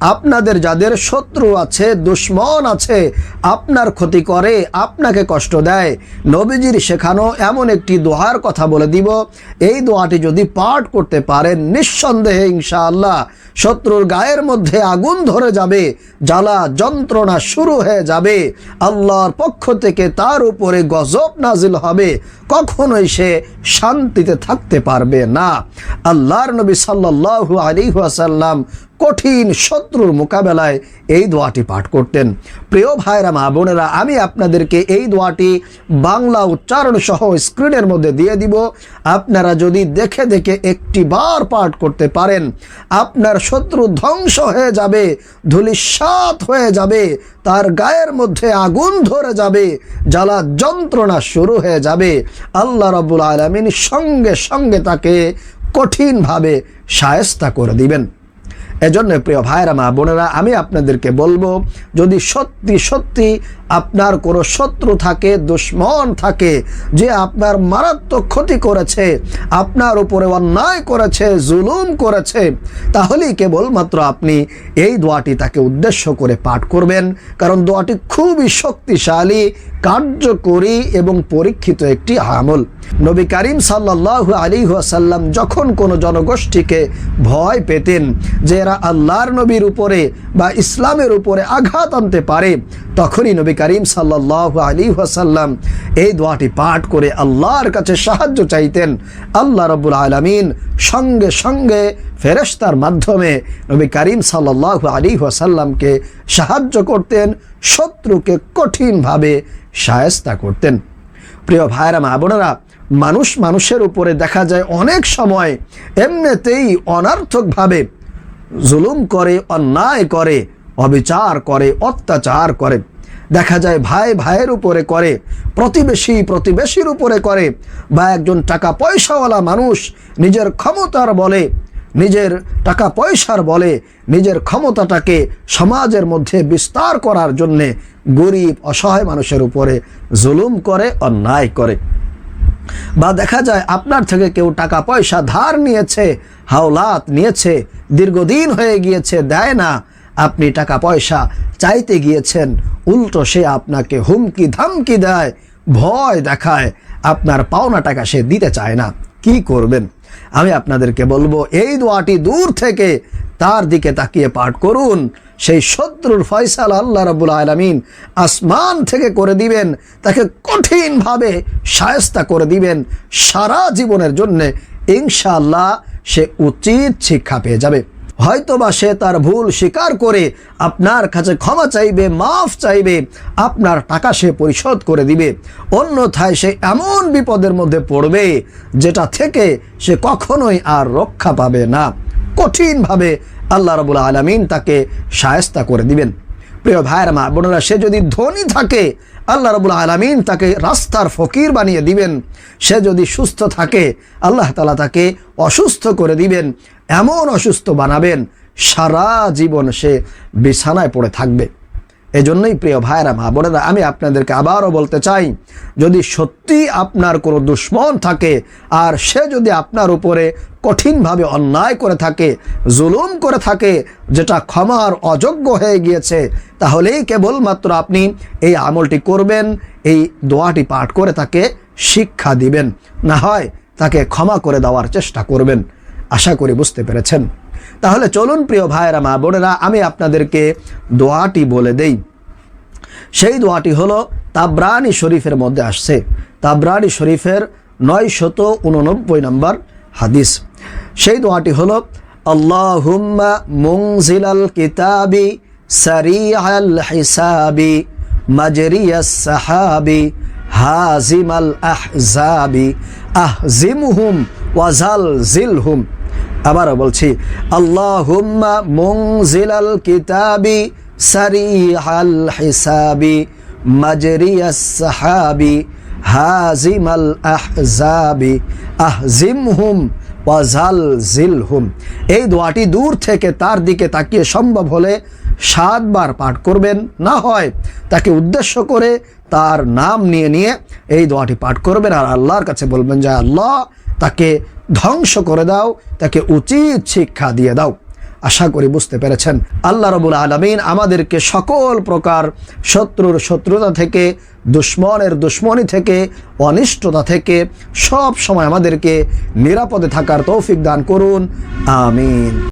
আপনাদের যাদের শত্রু আছে, দুশ্মন আছে, আপনার ক্ষতি করে, আপনাকে কষ্ট দেয়। নবীজির শেখানো এমন একটি দোহার কথা বলে দিব। এই দোয়াটি যদি পাঠ করতে পারেন, নিঃসন্দেহে ইনশাআল্লাহ শত্রুর গায়ের মধ্যে আগুন ধরে যাবে, জ্বালা যন্ত্রণা শুরু হয়ে যাবে। আল্লাহর পক্ষ থেকে তার উপরে গজব নাজিল হবে। কখনোই সে শান্তিতে থাকতে পারবে না। আল্লাহর নবী সাল্লাল্লাহু আলাইহি ওয়াসাল্লাম কঠিন শত্রুর মোকাবেলায় এই দোয়াটি পাঠ করতেন। প্রিয় ভাইরা, মা বোনেরা, আমি আপনাদেরকে এই দোয়াটি বাংলা উচ্চারণ সহ স্ক্রিনের মধ্যে দিয়ে দিব। আপনারা যদি দেখে দেখে একটি বার পাঠ করতে পারেন, আপনার শত্রু ধ্বংস হয়ে যাবে ধুলিসাত হয়ে যাবে, তার গায়ের মধ্যে আগুন ধরে যাবে, জ্বালা যন্ত্রণা শুরু হয়ে যাবে। আল্লাহ রবুল আলমিন সঙ্গে সঙ্গে তাকে কঠিনভাবে সায়স্তা করে দিবেন। এজন্য প্রিয় ভাইরা মা বোনেরা আমি আপনাদেরকে বলব যদি সত্যি সত্যি আপনার কোনো শত্রু থাকে, দুশ্মন থাকে যে আপনার মারাত্মক ক্ষতি করেছে, আপনার উপরে অন্যায় করেছে, জুলুম করেছে, তাহলেই কেবলমাত্র আপনি এই দোয়াটি তাকে উদ্দেশ্য করে পাঠ করবেন। কারণ দোয়াটি খুবই শক্তিশালী, কার্যকরী এবং পরীক্ষিত একটি আমল। নবী করিম সাল্লাহ আলী সাল্লাম যখন কোনো জনগোষ্ঠীকে ভয় পেতেন যে এরা আল্লাহর নবীর উপরে বা ইসলামের উপরে আঘাত আনতে পারে তখনই নবী করিম সাল্লাহ আলী ওয়াসাল্লাম এই দোয়াটি পাঠ করে আল্লাহর কাছে সাহায্য চাইতেন। আল্লাহ রবুল আলমিন সঙ্গে সঙ্গে ফেরেস্তার মাধ্যমে নবী করিম সাল্লাহ আলী ওয়াসাল্লামকে সাহায্য করতেন, শত্রুকে কঠিনভাবে সায়স্তা করতেন। প্রিয় ভাইরা মা বোনেরা, মানুষ মানুষের উপরে দেখা যায় অনেক সময় এমনিতেই অনার্থকভাবে জুলুম করে, অন্যায় করে, অবিচার করে, অত্যাচার করে। দেখা যায় ভাই ভাইয়ের উপরে করে, প্রতিবেশী প্রতিবেশীর উপরে করে। বা একজন টাকা পয়সাওয়ালা মানুষ নিজের ক্ষমতার বলে, নিজের টাকা পয়সার বলে, নিজের ক্ষমতাটাকে সমাজের মধ্যে বিস্তার করার জন্যে গরিব, অসহায় মানুষের উপরে জুলুম করে, অন্যায় করে। বা দেখা যায় আপনার থেকে কেউ টাকা পয়সা ধার নিয়েছে, হাওলাত নিয়েছে, দীর্ঘদিন হয়ে গিয়েছে, দেয় না আপনি টাকা পয়সা চাইতে গিয়েছেন, উল্টো সে আপনাকে হুমকি ধামকি দেয়, ভয় দেখায়, আপনার পাওনা টাকা সে দিতে চায় না। কি করবেন? আমি আপনাদেরকে বলব, এই দোয়াটি দূর থেকে তার দিকে তাকিয়ে পাঠ করুন। সেই শত্রুর ফয়সাল আল্লাহ রবুল আলমিন আসমান থেকে করে দিবেন, তাকে কঠিনভাবে সায়স্তা করে দিবেন, সারা জীবনের জন্যে ইনশাআল্লাহ সে উচিত শিক্ষা পেয়ে যাবে। হয়তোবা সে তার ভুল স্বীকার করে আপনার কাছে ক্ষমা চাইবে, মাফ চাইবে, আপনার টাকা সে পরিশোধ করে দিবে। অন্যথায় সে এমন বিপদের মধ্যে পড়বে যেটা থেকে সে কখনোই আর রক্ষা পাবে না। কঠিনভাবে আল্লাহ রবুল আলমিন তাকে সায়স্তা করে দিবেন। প্রিয় ভাইয়ের মা, বোনেরা, সে যদি ধনী থাকে, আল্লাহ রবুল আলমিন তাকে রাস্তার ফকির বানিয়ে দিবেন। সে যদি সুস্থ থাকে, আল্লাহ তালা তাকে অসুস্থ করে দিবেন। এমন অসুস্থ বানাবেন, সারা জীবন সে বিছানায় পড়ে থাকবে। এজন্যই প্রিয় ভাইরা মা বোনেরা, আমি আপনাদেরকে আবারও বলতে চাই, যদি সত্যি আপনার কোনো দুশ্মন থাকে, আর সে যদি আপনার উপরে কঠিনভাবে অন্যায় করে থাকে, জুলুম করে থাকে, যেটা ক্ষমার অযোগ্য হয়ে গিয়েছে, তাহলেই কেবলমাত্র আপনি এই আমলটি করবেন, এই দোয়াটি পাঠ করে তাকে শিক্ষা দিবেন। না হয় তাকে ক্ষমা করে দেওয়ার চেষ্টা করবেন। আশা করি বুঝতে পেরেছেন। তাহলে চলুন প্রিয় ভাইয়েরা, মা বোনেরা, আমি আপনাদেরকে দোয়াটি বলে দেই। সেই দোয়াটি হলো, তাবরানি শরীফের মধ্যে আসছে। তাবরানি শরীফের নয় শত উননব্বই নম্বর হাদিস। সেই দোয়াটি হলো, আল্লাহুম্মা মুংজিলাল কিতাবি সারিয়াল হিসাবি মাজরিয়াস সাহাবি হাজিমাল আহজাবি আহজিমহুম ওয়াজাল জিলহুম আবারও বলছি, আল্লাহুম্মা মুংজিলাল কিতাবি সারিহাল হিসাবি মাজরিয়াস সাহাবি হাজিমাল আহজাবি আহজিমহুম ওয়াজাল জিলহুম এই দোয়াটি দূর থেকে তার দিকে তাকিয়ে সম্ভব হলে সাতবার পাঠ করবেন, না হয় তাকে উদ্দেশ্য করে তার নাম নিয়ে নিয়ে এই দোয়াটি পাঠ করবেন। আর আল্লাহর কাছে বলবেন যে, আল্লাহ তাকে ধ্বংস করে দাও, তাকে উচিত শিক্ষা দিয়ে দাও। আশা করি বুঝতে পেরেছেন। আল্লাহ রবুল আলমিন আমাদেরকে সকল প্রকার শত্রুর শত্রুতা থেকে, দুশ্মনের দুশ্মনী থেকে, অনিষ্টতা থেকে সব সময় আমাদেরকে নিরাপদে থাকার তৌফিক দান করুন। আমিন।